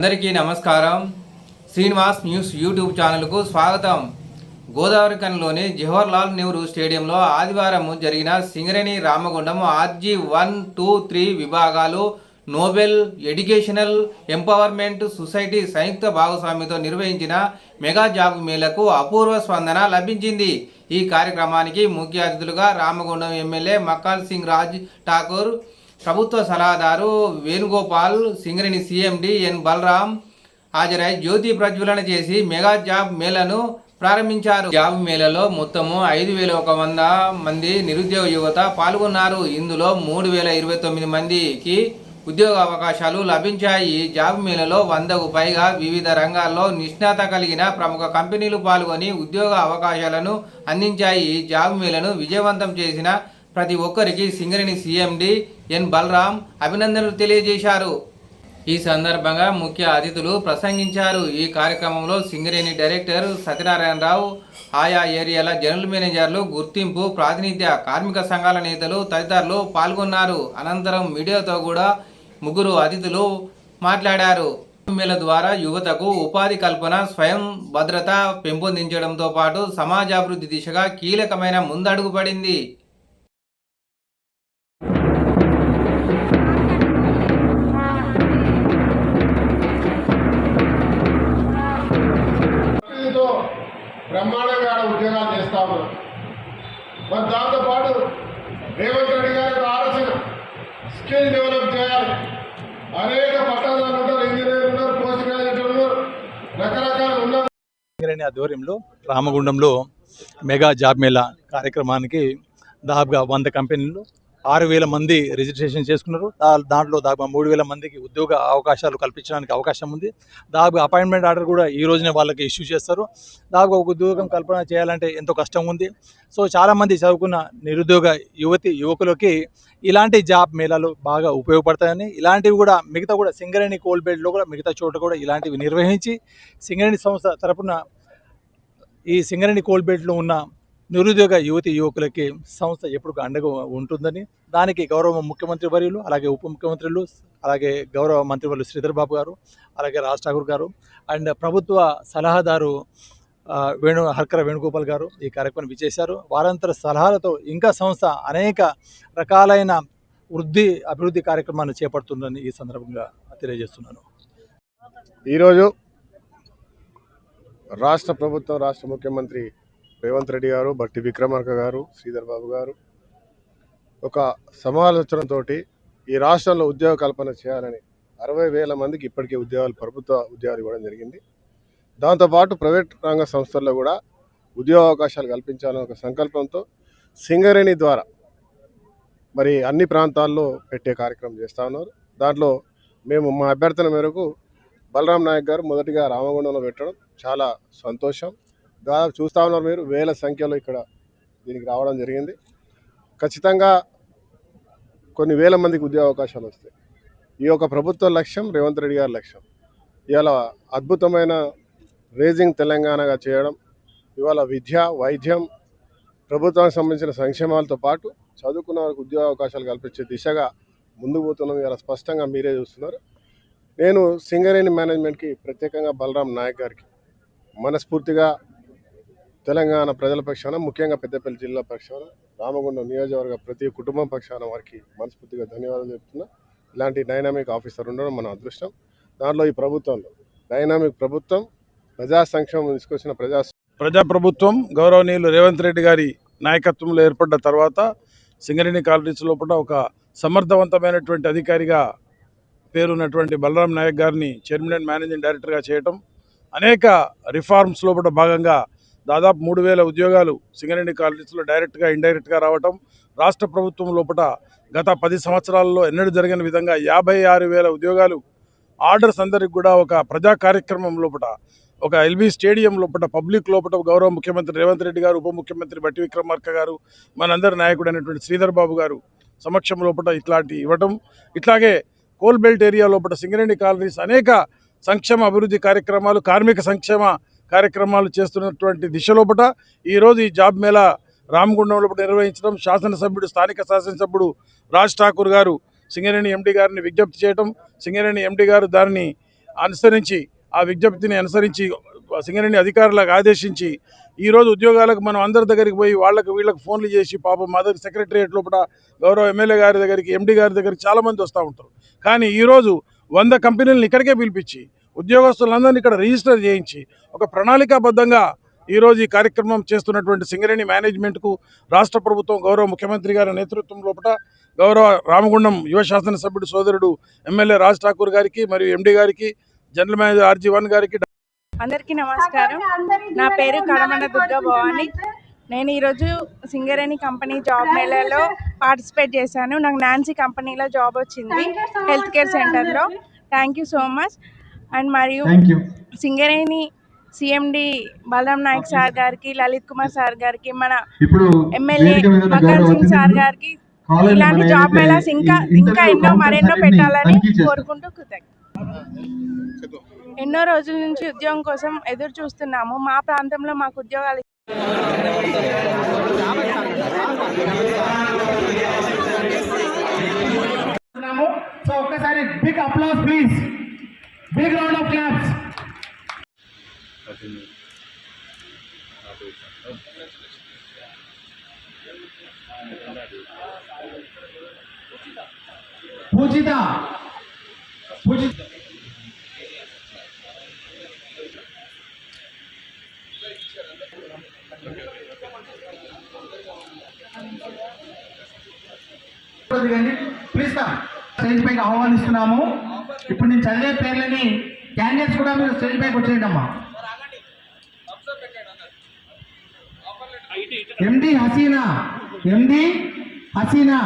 అందరికీ నమస్కారం. Srinivas news YouTube ఛానల్కు స్వాగతం. గోదావరి కన్లోని జవహర్లాల్ నెహ్రూ స్టేడియంలో ఆదివారం జరిగిన Singareni Ramagundam RG one two three విభాగాలు నోబెల్ ఎడ్యుకేషనల్ ఎంపవర్మెంట్ సొసైటీ సంయుక్త భాగస్వామ్యంతో నిర్వహించిన మెగా జాబ్ మేళకు అపూర్వ స్పందన లభించింది. ఈ కార్యక్రమానికి ముఖ్య అతిథులుగా రామగుండం ఎమ్మెల్యే మక్కాల్ సింగ్ రాజ్ ఠాకూర్ ప్రభుత్వ సలహాదారు వేణుగోపాల్ సింగరేణి సీఎండి ఎన్ బలరాం హాజరై జ్యోతి ప్రజ్వలన చేసి మెగా జాబ్ మేళను ప్రారంభించారు. జాబ్ మేళలో మొత్తము ఐదు వేల ఒక వంద మంది నిరుద్యోగ యువత పాల్గొన్నారు. ఇందులో మూడు వేల ఇరవై తొమ్మిది మందికి ఉద్యోగ అవకాశాలు లభించాయి. ఈ జాబ్ మేళలో వందకు పైగా వివిధ రంగాల్లో నిష్ణాత కలిగిన ప్రముఖ కంపెనీలు పాల్గొని ఉద్యోగ అవకాశాలను అందించాయి. ఈ జాబ్ మేళను విజయవంతం చేసిన ప్రతి ఒక్కరికి సింగరేణి సీఎండి ఎన్ బలరాం అభినందనలు తెలియజేశారు. ఈ సందర్భంగా ముఖ్య అతిథులు ప్రసంగించారు. ఈ కార్యక్రమంలో సింగరేణి డైరెక్టర్ సత్యనారాయణరావు ఆయా ఏరియాల జనరల్ మేనేజర్లు గుర్తింపు ప్రాతినిధ్య కార్మిక సంఘాల నేతలు తదితరులు పాల్గొన్నారు. అనంతరం మీడియాతో కూడా ముగ్గురు అతిథులు మాట్లాడారు. మేళ ద్వారా యువతకు ఉపాధి కల్పన స్వయం భద్రత పెంపొందించడంతో పాటు సమాజాభివృద్ధి దిశగా కీలకమైన ముందడుగు పడింది. చేస్తా ఉన్నారు మరి దాంతోపాటు రేవంత్ రెడ్డి గారి ఆలోచన స్కిల్ డెవలప్ చేయాలి. అనేక పట్టాదారులు ఉంటారు ఇంజనీర్ ఉన్నారు పోస్ట్ గ్రాడ్యుయేట్ ఉన్నారు రకరకాల ఉన్నారు ఆధ్వర్యంలో రామగుండంలో మెగా జాబ్ మేళా కార్యక్రమానికి దాదాపుగా వంద కంపెనీలు ఆరు వేల మంది రిజిస్ట్రేషన్ చేసుకున్నారు. దాంట్లో దాదాపు మూడు వేల మందికి ఉద్యోగ అవకాశాలు కల్పించడానికి అవకాశం ఉంది. దాదాపు అపాయింట్మెంట్ ఆర్డర్ కూడా ఈ రోజునే వాళ్ళకి ఇష్యూ చేస్తారు. దాదాపు ఒక ఉద్యోగం కల్పన చేయాలంటే ఎంతో కష్టం ఉంది. సో చాలామంది చదువుకున్న నిరుద్యోగ యువతి యువకులకి ఇలాంటి జాబ్ మేళాలు బాగా ఉపయోగపడతాయని ఇలాంటివి కూడా మిగతా కూడా సింగరేణి కోల్బెడ్లో కూడా మిగతా చోట కూడా ఇలాంటివి నిర్వహించి సింగరేణి సంస్థ తరపున ఈ సింగరేణి కోల్బెట్లో ఉన్న నిరుద్యోగ యువతి యువకులకి సంస్థ ఎప్పుడు అండగా ఉంటుందని దానికి గౌరవ ముఖ్యమంత్రి వర్యులు అలాగే ఉప ముఖ్యమంత్రులు అలాగే గౌరవ మంత్రివర్యులు శ్రీధర్ బాబు గారు అలాగే రాజ్ ఠాకూర్ గారు అండ్ ప్రభుత్వ సలహాదారు వేణు హర్కర వేణుగోపాల్ గారు ఈ కార్యక్రమం విచ్చేశారు. వారంతర సలహాలతో ఇంకా సంస్థ అనేక రకాలైన వృద్ధి అభివృద్ధి కార్యక్రమాన్ని చేపడుతుందని ఈ సందర్భంగా తెలియజేస్తున్నాను. ఈరోజు రాష్ట్ర ప్రభుత్వం రాష్ట్ర ముఖ్యమంత్రి రేవంత్ రెడ్డి గారు బట్టి విక్రమార్క గారు శ్రీధర్ బాబు గారు ఒక సమాలోచనతో ఈ రాష్ట్రంలో ఉద్యోగ కల్పన చేయాలని అరవై వేల మందికి ఇప్పటికే ఉద్యోగాలు ప్రభుత్వ ఉద్యోగాలు ఇవ్వడం జరిగింది. దాంతోపాటు ప్రైవేట్ రంగ సంస్థల్లో కూడా ఉద్యోగ అవకాశాలు కల్పించాలనే ఒక సంకల్పంతో సింగరేణి ద్వారా మరి అన్ని ప్రాంతాల్లో పెట్టే కార్యక్రమం చేస్తూ ఉన్నారు. దాంట్లో మేము మా అభ్యర్థన మేరకు బలరాం నాయక్ గారు మొదటిగా రామగుండంలో పెట్టడం చాలా సంతోషం. దాదాపు చూస్తూ ఉన్నారు మీరు వేల సంఖ్యలో ఇక్కడ దీనికి రావడం జరిగింది. ఖచ్చితంగా కొన్ని వేల మందికి ఉద్యోగ అవకాశాలు వస్తాయి. ఈ యొక్క ప్రభుత్వ లక్ష్యం రేవంత్ రెడ్డి గారి లక్ష్యం. ఇవాళ అద్భుతమైన రేజింగ్ తెలంగాణగా చేయడం ఇవాళ విద్య వైద్యం ప్రభుత్వానికి సంబంధించిన సంక్షేమాలతో పాటు చదువుకున్న వారికి ఉద్యోగ అవకాశాలు కల్పించే దిశగా ముందుకు పోతున్నాం. ఇలా స్పష్టంగా మీరే చూస్తున్నారు. నేను సింగరేణి మేనేజ్మెంట్కి ప్రత్యేకంగా బలరాం నాయక్ గారికి మనస్ఫూర్తిగా తెలంగాణ ప్రజల పక్షాన ముఖ్యంగా పెద్దపల్లి జిల్లా పక్షాన రామగుండం నియోజకవర్గ ప్రతి కుటుంబం పక్షాన వారికి మనస్ఫూర్తిగా ధన్యవాదాలు చెప్తున్నా. ఇలాంటి డైనామిక్ ఆఫీసర్ ఉండడం మన అదృష్టం. దాంట్లో ఈ ప్రభుత్వంలో డైనామిక్ ప్రభుత్వం ప్రజా సంక్షేమం తీసుకొచ్చిన ప్రజా ప్రజాప్రభుత్వం గౌరవనీయులు రేవంత్ రెడ్డి గారి నాయకత్వంలో ఏర్పడ్డ తర్వాత సింగరేణి కాలనీస్ లోపల ఒక సమర్థవంతమైనటువంటి అధికారిగా పేరున్నటువంటి బలరాం నాయక్ గారిని చైర్మన్ అండ్ మేనేజింగ్ డైరెక్టర్గా చేయటం అనేక రిఫార్మ్స్ లోపల భాగంగా దాదాపు మూడు వేల ఉద్యోగాలు సింగరేణి కాలనీస్లో డైరెక్ట్గా ఇండైరెక్ట్గా రావటం రాష్ట్ర ప్రభుత్వం లోపల గత పది సంవత్సరాల్లో ఎన్నడూ జరిగిన విధంగా యాభై ఆరు వేల ఉద్యోగాలు ఆర్డర్స్ అందరికి కూడా ఒక ప్రజా కార్యక్రమం లోపల ఒక ఎల్బీ స్టేడియం లోపల పబ్లిక్ లోపల గౌరవ ముఖ్యమంత్రి రేవంత్ రెడ్డి గారు ఉప ముఖ్యమంత్రి బట్టి విక్రమార్క గారు మనందరి నాయకుడు అయినటువంటి శ్రీధర్ బాబు గారు సమక్షం లోపల ఇట్లాంటి ఇవ్వటం. ఇట్లాగే కోల్ బెల్ట్ ఏరియా లోపల సింగరేణి కాలనీస్ అనేక సంక్షేమ అభివృద్ధి కార్యక్రమాలు కార్మిక సంక్షేమ కార్యక్రమాలు చేస్తున్నటువంటి దిశలోపట ఈరోజు ఈ జాబ్ మేళా రామగుండంలో నిర్వహించడం శాసనసభ్యుడు స్థానిక శాసనసభ్యుడు రాజ్ ఠాకూర్ గారు సింగరేణి ఎండి గారిని విజ్ఞప్తి చేయటం సింగరేణి ఎండి గారు దానిని అనుసరించి ఆ విజ్ఞప్తిని అనుసరించి సింగరేణి అధికారులకు ఆదేశించి ఈరోజు ఉద్యోగాలకు మనం అందరి దగ్గరికి పోయి వాళ్ళకి వీళ్ళకి ఫోన్లు చేసి పాపం మా దగ్గర సెక్రటరియట్ లోపల గౌరవ ఎమ్మెల్యే గారి దగ్గరికి ఎండి గారి దగ్గరికి చాలామంది వస్తూ ఉంటారు. కానీ ఈరోజు వంద కంపెనీలను ఇక్కడికే పిలిపించి ఉద్యోగస్తులందరినీ ఇక్కడ రిజిస్టర్ చేయించి ఒక ప్రణాళికాబద్ధంగా ఈరోజు ఈ కార్యక్రమం చేస్తున్నటువంటి సింగరేణి మేనేజ్మెంట్కు రాష్ట్ర ప్రభుత్వం గౌరవ ముఖ్యమంత్రి గారి నేతృత్వం లోపల గౌరవ రామగుండం యువ శాసనసభ్యుడు సోదరుడు ఎమ్మెల్యే రాజ్ ఠాకూర్ గారికి మరియు ఎండి గారికి జనరల్ మేనేజర్ ఆర్జీ వన్ గారికి అందరికీ నమస్కారం. నా పేరు కడమండ దుర్గా భవాని నేను ఈరోజు సింగరేణి కంపెనీ జాబ్ మేళాలో పార్టిసిపేట్ చేశాను. నాకు నాన్సీ కంపెనీలో జాబ్ వచ్చింది హెల్త్ కేర్ సెంటర్లో. Thank you so much. And మరియు సింగరేణి సిఎండి బలరాం నాయక్ సార్ గారికి లలిత్ కుమార్ సార్ గారికి మన ఇప్పుడు ఎమ్మెల్యే మకర్ సింగ్ సార్ గారికి ఇలాంటి జాబ్ మేళాస్ ఇంకా ఇంకా ఎన్నో మరెన్నో పెట్టాలని. కోరుకుంటూ కృతజ్ఞత ఎన్నో రోజుల నుంచి ఉద్యోగం కోసం ఎదురు చూస్తున్నాము. మా ప్రాంతంలో మాకు ఉద్యోగాలు చేస్తున్నాము సో ఒక్కసారి big applause please Pujitha! Pujitha! Please come stage పైకి ఆహ్వానిస్తున్నాము. ఇప్పుడు నేను చదివే పేర్లని క్యాండిడేట్స్ కూడా మీరు స్టేజ్ పైకి వచ్చేయండి అమ్మా ఎండి హసీనా ఎండి హసీనా